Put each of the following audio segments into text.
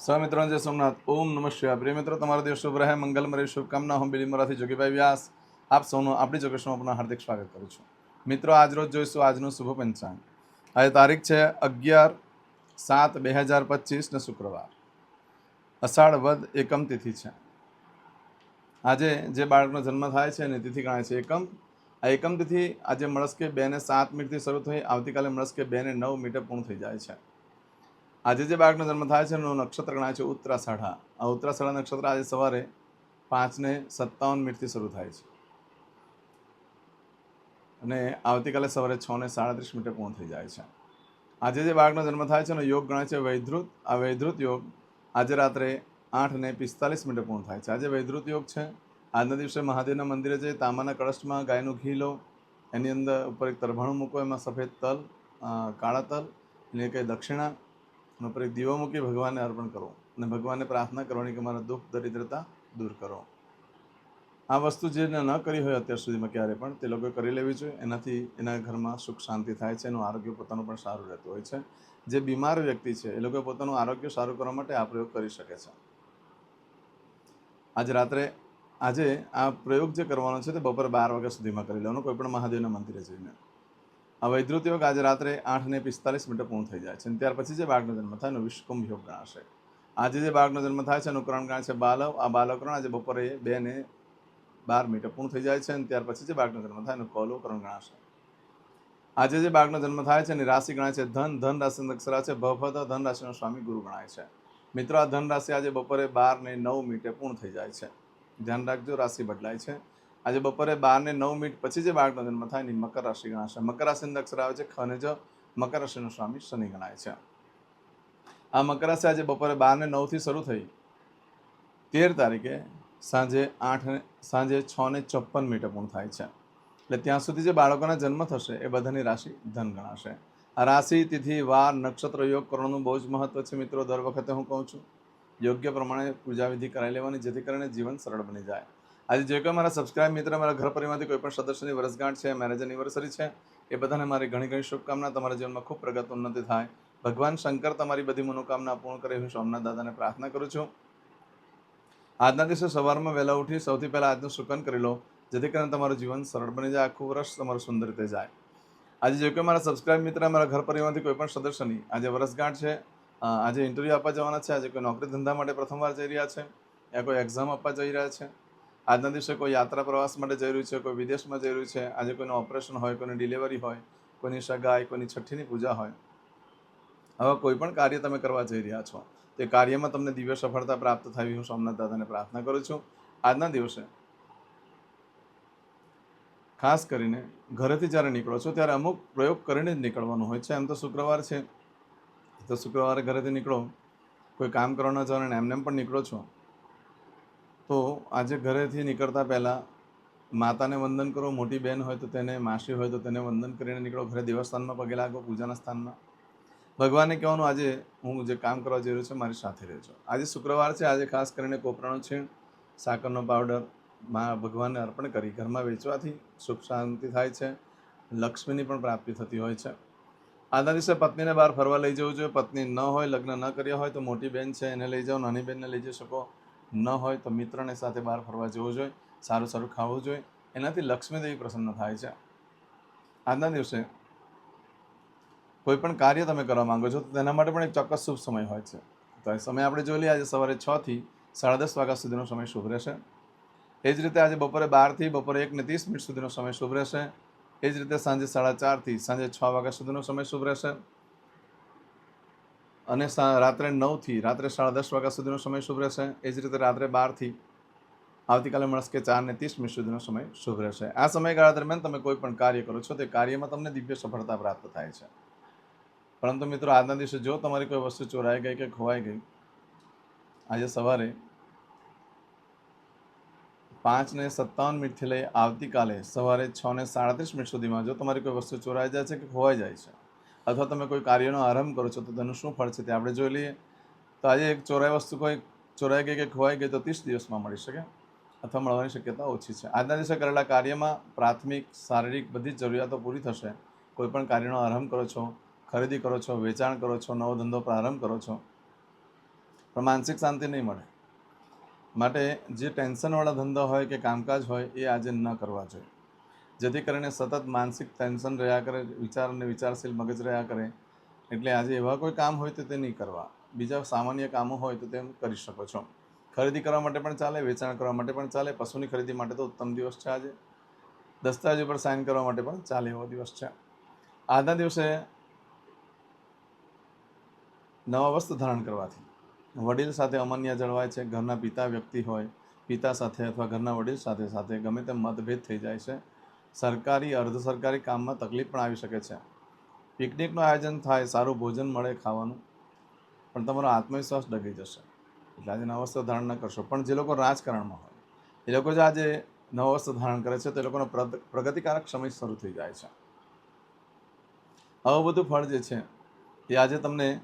સહમિત્રો જય સોમનાથ. ઓમ નમઃ શિવાય. પ્રિય મિત્રો, તમારો દિવસ શુભ રહે. મંગલમય શુભકામના હું બિલીમરાથી જોગીભાઈ વ્યાસ. આપ સૌનું આપણી જોગેશમાં આપનું હાર્દિક સ્વાગત કરું છું. મિત્રો, આજ રોજ જોઈશું આજનું શુભ પંચાંગ. આજે તારીખ છે અગિયાર સાત બે હજાર પચીસને શુક્રવાર. અષાઢ વદ એકમ તિથિ છે. આજે જે બાળકનો જન્મ થાય છે એની તિથિ ગણાય છે એકમ. આ એકમ તિથિ આજે મળસ્કે બે ને સાત મિનિટથી શરૂ થઈ, આવતીકાલે મળસ્કે બે ને નવ મિનિટે પૂર્ણ થઈ જાય છે. આજે જે બાળકનો જન્મ થાય છે એનું નક્ષત્ર ગણાય છે ઉત્તરાષાઢા આ ઉત્તરાષાઢા નક્ષત્ર આજે સવારે પાંચને સત્તાવન મિનિટથી શરૂ થાય છે. અને આવતીકાલે સવારે છને સાડત્રીસ મિનિટે પૂર્ણ થઈ જાય છે. આજે જે બાળકનો જન્મ થાય છે એનો યોગ ગણાય છે વૈધૃત. આ વૈધૃત યોગ આજે રાત્રે આઠ ને પિસ્તાલીસ મિનિટે પૂર્ણ થાય છે. આજે વૈધૃત યોગ છે. આજના દિવસે મહાદેવના મંદિરે જઈ તાંબાના કળશમાં ગાયનું ઘી લો. એની અંદર ઉપર એક તરભાણું મૂકો, એમાં સફેદ તલ કાળા તલ અને કંઈ દક્ષિણા અને પરી દીવો મૂકી ભગવાનને અર્પણ કરો અને ભગવાનને પ્રાર્થના કરવાની કે મારા દુઃખ, દરિદ્રતા દૂર કરો. આ વસ્તુ જેને ન કરી હોય અત્યાર સુધીમાં ક્યારે પણ, તે લોકોએ કરી લેવી જોઈએ. એનાથી એના ઘરમાં સુખ શાંતિ થાય છે એનું આરોગ્ય પોતાનું પણ સારું રહેતું હોય છે. જે બીમાર વ્યક્તિ છે, એ લોકોએ પોતાનું આરોગ્ય સારું કરવા માટે આ પ્રયોગ કરી શકે છે. આજે રાત્રે, આજે આ પ્રયોગ જે કરવાનો છે તે બપોરે બાર વાગ્યા સુધીમાં કરી લેવાનો. કોઈ પણ મહાદેવના મંદિરે જઈને. આ વૈદ્યુત યોગ આજે રાત્રે આઠ ને પિસ્તાલીસ મિનિટે પૂર્ણ થઈ જાય છે અને ત્યાર પછી જે બાળકનો જન્મ થાય એનો વિશ્વકુંભ યોગ ગણાશે. આજે જે બાળકનો જન્મ થાય છે એનું કરણ ગણાય છે બાલવ. આ બાલકરણ આજે બપોરે બે ને બાર મિનિટે પૂર્ણ થઈ જાય છે અને ત્યાર પછી જે બાળકનો જન્મ થાય એનું કૌલવકરણ ગણાશે. આજે જે બાળકનો જન્મ થાય છે એની રાશિ ગણાય છે ધન. ધન રાશિ અક્ષરા છે ભવભદ ધન રાશિનો સ્વામી ગુરુ ગણાય છે. મિત્રો, આ ધન રાશિ આજે બપોરે બાર ને નવ મિનિટે પૂર્ણ થઈ જાય છે. ધ્યાન રાખજો, રાશિ બદલાય છે. આજે બપોરે બાર ને નવ મિનિટ પછી જે બાળકનો જન્મ થાય એની મકર રાશિ ગણાશે. મકર રાશિની અક્ષર આવે છે ખનિજ મકર રાશિનો સ્વામી શનિ ગણાય છે. આ મકર રાશિ આજે બપોરે બાર ને નવથી શરૂ થઈ. તેર તારીખે સાંજે આઠ ને, સાંજે છ ને ચોપન મિનિટે પૂર્ણ થાય છે. એટલે ત્યાં સુધી જે બાળકોના જન્મ થશે એ બધાની રાશિ ધન ગણાશે. આ રાશિ, તિથિ, વાર, નક્ષત્ર, યોગ કરવાનું બહુ જ મહત્વ છે મિત્રો. દર વખતે હું કહું છું, યોગ્ય પ્રમાણે પૂજાવિધિ કરાવી લેવાની જેથી કરીને જીવન સરળ બની જાય. આજે જે કોઈ મારા સબસ્ક્રાઇબ મિત્ર, મારા ઘર પરિવારમાંથી કોઈ પણ સદસ્યની વર્ષગાંઠ છે મેરેજ એનિવર્સરી છે, એ બધાને મારી ઘણી ઘણી શુભકામના. તમારા જીવનમાં ખૂબ પ્રગત, ઉન્નતિ થાય. ભગવાન શંકર તમારી બધી મનોકામના પૂર્ણ કરે હું સોમનાથ દાદાને પ્રાર્થના કરું છું. આજના દિવસે સવારમાં વહેલા ઉઠી સૌથી પહેલાં આજનું સુકન કરી લો, જેથી કરીને તમારું જીવન સરળ બની જાય, આખું વર્ષ તમારું સુંદર રીતે જાય. આજે જે કોઈ મારા સબસ્ક્રાઇબ મિત્ર, મારા ઘર પરિવારમાંથી કોઈ પણ સદસ્યની આજે વર્ષગાંઠ છે આજે ઇન્ટરવ્યૂ આપવા જવાના છે, આજે કોઈ નોકરી ધંધા માટે પ્રથમવાર જઈ રહ્યા છે, યા કોઈ એક્ઝામ આપવા જઈ રહ્યા છે આજના દિવસે કોઈ યાત્રા પ્રવાસ માટે જઈ રહ્યું છે, કોઈ વિદેશમાં જઈ રહ્યું છે, આજે કોઈનું ઓપરેશન હોય, કોઈની ડિલિવરી હોય, કોઈની સગાઈ, કોઈની છઠ્ઠીની પૂજા હોય, હવે કોઈ પણ કાર્ય તમે કરવા જઈ રહ્યા છો, તે કાર્યમાં તમને દિવ્ય સફળતા પ્રાપ્ત થવી હું સોમનાથ દાદાને પ્રાર્થના કરું છું. આજના દિવસે ખાસ કરીને ઘરેથી જ્યારે નીકળો છો, ત્યારે અમુક પ્રયોગ કરીને જ નીકળવાનું હોય છે. એમ તો શુક્રવાર છે. તો શુક્રવારે ઘરેથી નીકળો, કોઈ કામ કરવાના જાણે એમને એમ પણ નીકળો છો. તો આજે ઘરેથી નીકળતા પહેલાં માતાને વંદન કરો, મોટી બહેન હોય તો તેને, માસી હોય તો તેને વંદન કરીને નીકળો. ઘરે દેવસ્થાનમાં પગે લાગો, પૂજાના સ્થાનમાં. ભગવાનને કહેવાનું, આજે હું જે કામ કરવા જઈ રહ્યો છું મારી સાથે રહેજો. આજે શુક્રવાર છે, આજે ખાસ કરીને કોપરાનો છીણ, સાકરનો પાવડર મા ભગવાનને અર્પણ કરી ઘરમાં વેચવાથી સુખ શાંતિ થાય છે. લક્ષ્મીની પણ પ્રાપ્તિ થતી હોય છે. આજના દિવસે પત્નીને બહાર ફરવા લઈ જવું જોઈએ. પત્ની ન હોય, લગ્ન ન કર્યા હોય તો મોટી બહેન છે, એને લઈ જાઓ, નાની બહેનને લઈ જઈ શકો. ન હોય તો મિત્રને સાથે બહાર ફરવા જવું જોઈએ, સારું સારું ખાવું જોઈએ. એનાથી લક્ષ્મીદેવી પ્રસન્ન થાય છે. આજના દિવસે કોઈ પણ કાર્ય તમે કરવા માંગો છો, તો તેના માટે પણ એક ચોક્કસ શુભ સમય હોય છે. તો એ સમય આપણે જોઈ લઈએ, આજે સવારે છ થી સાડા દસ વાગ્યા સુધીનો સમય શુભ રહેશે. એ જ રીતે આજે બપોરે બારથી બપોરે એક ને ત્રીસ મિનિટ સુધીનો સમય શુભ રહેશે. એ જ રીતે સાંજે સાડા ચારથી સાંજે છ વાગ્યા સુધીનો સમય શુભ રહેશે. અને રાત્રે નવથી, રાત્રે સાડા દસ વાગ્યા સુધીનો સમય શુભ રહેશે. એ જ રીતે રાત્રે બારથી આવતીકાલે મળશે ચાર ને ત્રીસ મિનિટ સુધીનો સમય શુભ રહેશે. આ સમયગાળા દરમિયાન તમે કોઈ પણ કાર્ય કરો છો, તે કાર્યમાં તમને દિવ્ય સફળતા પ્રાપ્ત થાય છે. પરંતુ મિત્રો, આજના દિવસે જો તમારી કોઈ વસ્તુ ચોરાઈ ગઈ કે ખોવાઈ ગઈ, આજે સવારે પાંચ ને સત્તાવન મિનિટથી લઈ આવતીકાલે સવારે છ ને સાડત્રીસ મિનિટ સુધીમાં જો તમારી કોઈ વસ્તુ ચોરાઈ જાય છે કે ખોવાઈ જાય છે અથવા તમે કોઈ કાર્યનો આરંભ કરો છો, તો તેનું શું ફળ છે તે આપણે જોઈ લઈએ. તો આજે એક ચોરાઈ વસ્તુ કોઈ, ચોરાઈ ગઈ કે ખોવાઈ ગઈ તો ત્રીસ દિવસમાં મળી શકે અથવા મળવાની શક્યતા ઓછી છે. આજના દિવસે કરેલા કાર્યમાં પ્રાથમિક, શારીરિક બધી જ જરૂરિયાતો પૂરી થશે. કોઈપણ કાર્યનો આરંભ કરો છો, ખરીદી કરો છો, વેચાણ કરો છો, નવો ધંધો પ્રારંભ કરો છો, પણ માનસિક શાંતિ નહીં મળે. માટે જે ટેન્શનવાળા ધંધા હોય કે કામકાજ હોય એ આજે ન કરવા જોઈએ. જેથી કરીને સતત માનસિક ટેન્શન રહ્યા કરે વિચાર અને વિચારશીલ મગજ રહ્યા કરે, એટલે આજે એવા કોઈ કામ હોય તો તે નહીં કરવા. બીજા સામાન્ય કામો હોય તો તેમ કરી શકો છો. ખરીદી કરવા માટે પણ ચાલે, વેચાણ કરવા માટે પણ ચાલે, પશુની ખરીદી માટે તો ઉત્તમ દિવસ છે આજે. દસ્તાવેજ ઉપર સાઇન કરવા માટે પણ ચાલે એવો દિવસ છે. આજના દિવસે નવા વસ્ત્ર ધારણ કરવાથી. વડીલ સાથે અમાન્ય જળવાય છે, ઘરના પિતા વ્યક્તિ હોય, પિતા સાથે અથવા ઘરના વડીલ સાથે સાથે ગમે તેમ મતભેદ થઈ જાય છે. સરકારી, અર્ધ સરકારી કામમાં તકલીફ પણ આવી શકે છે. પિકનિકનું આયોજન થાય, સારું ભોજન મળે ખાવાનું, પણ તમારો આત્મવિશ્વાસ ડગી જશે. એટલે આજે નવસ્ત્ર વસ્ત્ર ધારણ ન કરશો. પણ જે લોકો રાજકારણમાં હોય, એ લોકો જે આજે નવા ધારણ કરે છે, તે લોકોનો પ્રગ- પ્રગતિકારક સમય શરૂ થઈ જાય છે. આવું બધું ફળ જે છે, એ આજે તમને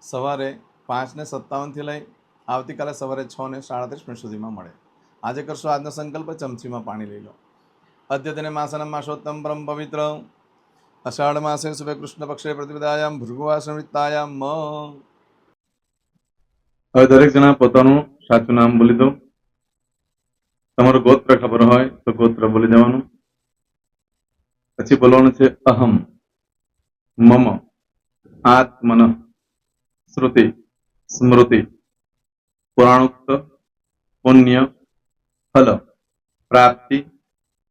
સવારે પાંચને સત્તાવનથી લઈ આવતીકાલે સવારે છ ને સાડત્રીસ મિનિટ સુધીમાં મળે. આજે કરશો આજનો સંકલ્પ, ચમચીમાં પાણી લઈ લો. અદ્યતને માસનમ માસોત્તમ પરમ પવિત્ર અષાઢ માસે શુભે કૃષ્ણ પક્ષે પ્રતિપદાયામ ભૃગુવાસનિતાયામ મ હવે દરેક જણા પોતાનું સાચું નામ બોલી દો તમારું ગોત્ર ખબર હોય તો ગોત્ર બોલી દેવાનું. પછી બોલવાનું છે અહમ, મમ, આત્મન, શ્રુતિ, સ્મૃતિ, પુરાણોક્ત, પુણ્ય, ફલ, પ્રાપ્તિ